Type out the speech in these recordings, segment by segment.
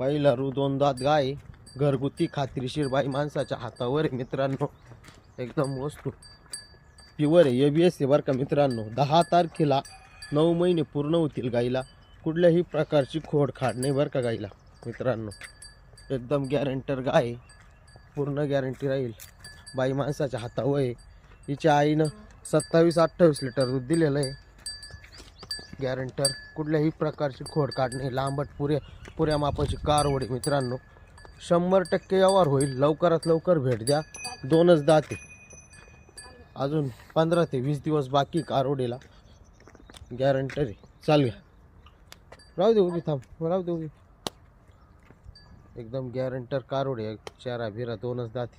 पहिला रू दोनदात गाय घरगुती खात्रीशीर बाई माणसाच्या हातावर आहे मित्रांनो. एकदम वस्तू. प्युअर आहे ए बी एस आहे बरं का मित्रांनो. दहा तारखेला नऊ महिने पूर्ण होतील गाईला. कुठल्याही प्रकारची खोडखाड नाही बरं का गाईला. मित्रांनो एकदम गॅरंटर गाय पूर्ण गॅरंटी राहील. बाई माणसाच्या हातावर आहे. हिच्या आईनं सत्तावीस अठ्ठावीस लिटर दूध दिलेलं आहे. गॅरंटर कुठल्याही प्रकारची खोड काढणे लांबट पुऱ्या पुऱ्या मापाची कार ओढे मित्रांनो. शंभर टक्के व्यवहार होईल. लवकरात लवकर भेट द्या. दोनच दाते. अजून पंधरा ते वीस दिवस बाकी कार ओढेला गॅरंटर आहे. राहू देऊ की थांब. राहू देऊ एकदम गॅरंटर कार चारा बिरा दोनच दाते.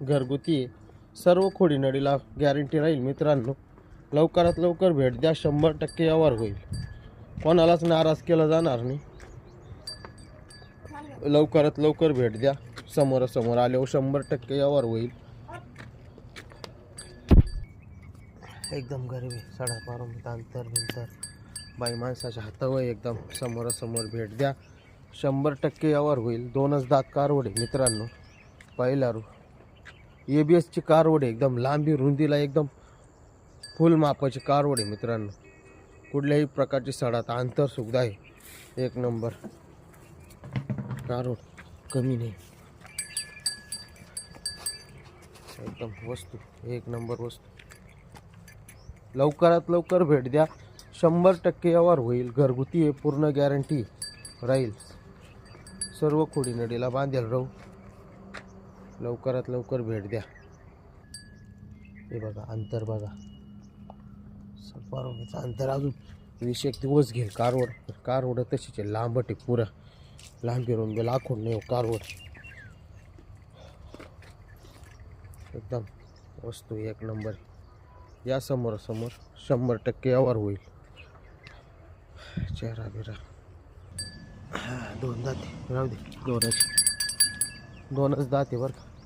घरगुती आहे सर्व खोडीनडीला गॅरंटी राहील मित्रांनो. लवकरात लवकर भेट द्या शंभर टक्के व्यवहार होईल. कोणालाच नाराज केला जाणार नाही. लवकरात लवकर भेट द्या. समोरासमोर आल्यावर शंभर टक्के व्यवहार होईल. एकदम गरीब आहे. सडा पारून अंतर बिंतर. बाई माणसाच्या हातावर एकदम समोरासमोर भेट द्या. शंभर टक्के व्यवहार होईल. दोनच दात कारवडे मित्रांनो. पहिला रू ए बी एसची कारवड आहे एकदम लांबी रुंदीला एकदम फुल मापाची कारवड आहे मित्रांनो. कुठल्याही प्रकारची सडात अंतर सुद्धा आहे. एक नंबर. कारवड कमी नाही. एकदम वस्तू एक नंबर वस्तू. लवकरात लवकर भेट द्या. शंभर टक्के व्यवहार होईल. घरगुती आहे पूर्ण गॅरंटी राहील. सर्व खोडी नडीला बांधेल राहू. लवकरात लवकर भेट द्या. हे बघा अंतर बघा. परवाचं अंतर अजून वीस एक दिवस घेईल कारवड कारवड तशीच आहे लांबट आहे पुरा. लांबी रुंबी लाखून नाही हो कारवड एकदम वस्तू एक नंबर या समोर समोर शंभर टक्के व्यवहार होईल. चेहरा बिरा. दोनदा ते राहू दे. दोनच दोनच दाते बरं का.